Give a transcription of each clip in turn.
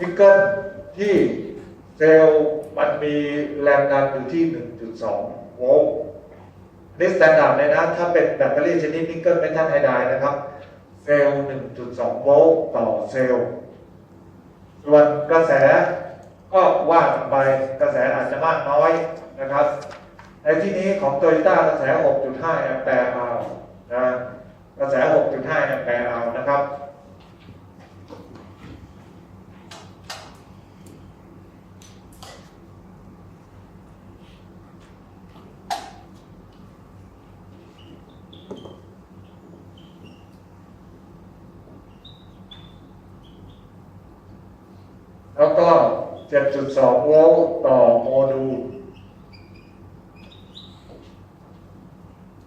นิกเกิลที่เซลล์มันมีแรงดันอยู่ที่ 1.2 โวลต์นี่สแตนดาร์ดเลยนะ ถ้าเป็นแบตเตอรี่ชนิดนิกเกิลเมทัลไฮไดร์นะครับ เซลล์ 1.2 โวลต์ต่อเซลล์ ส่วนกระแสก็ว่ากันไปกระแสอาจจะมากน้อยนะครับ ในที่นี้ของโตโยต้ากระแส 6.5 แอมแปร์เอานะกระแส 6.5 แอมแปร์เอานะครับ แล้วก็ 7.2 โวลต์ต่อโมดูล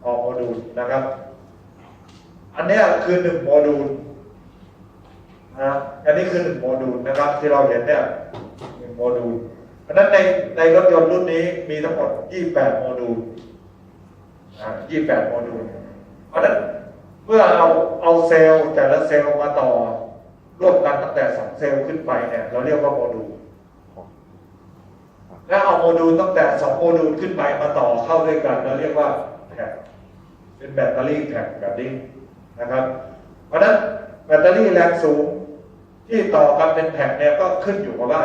ต่อโมดูลนะครับ อันนี้คือหนึ่งโมดูลนะอันนี้คือหนึ่งโมดูลนะครับ ที่เราเห็นเนี่ยหนึ่งโมดูล เพราะนั้นในในรถยนต์รุ่นนี้มีทั้งหมด 28 โมดูลนะ28 โมดูล เพราะฉะนั้นเมื่อเอาเอาเซลล์แต่ละเซลล์มาต่อ ร่วมกันตั้งแต่สองเซลล์ขึ้นไปเนี่ยเราเรียกว่าโมดูลและเอาโมดูลตั้งแต่สองโมดูลขึ้นไปมาต่อเข้าด้วยกันเราเรียกว่าแพ็คเป็นแบตเตอรี่แพ็คแบบนี้นะครับ เพราะฉะนั้นแบตเตอรี่แรงสูงที่ต่อกันเป็นแพ็คเนี่ยก็ขึ้นอยู่กับว่า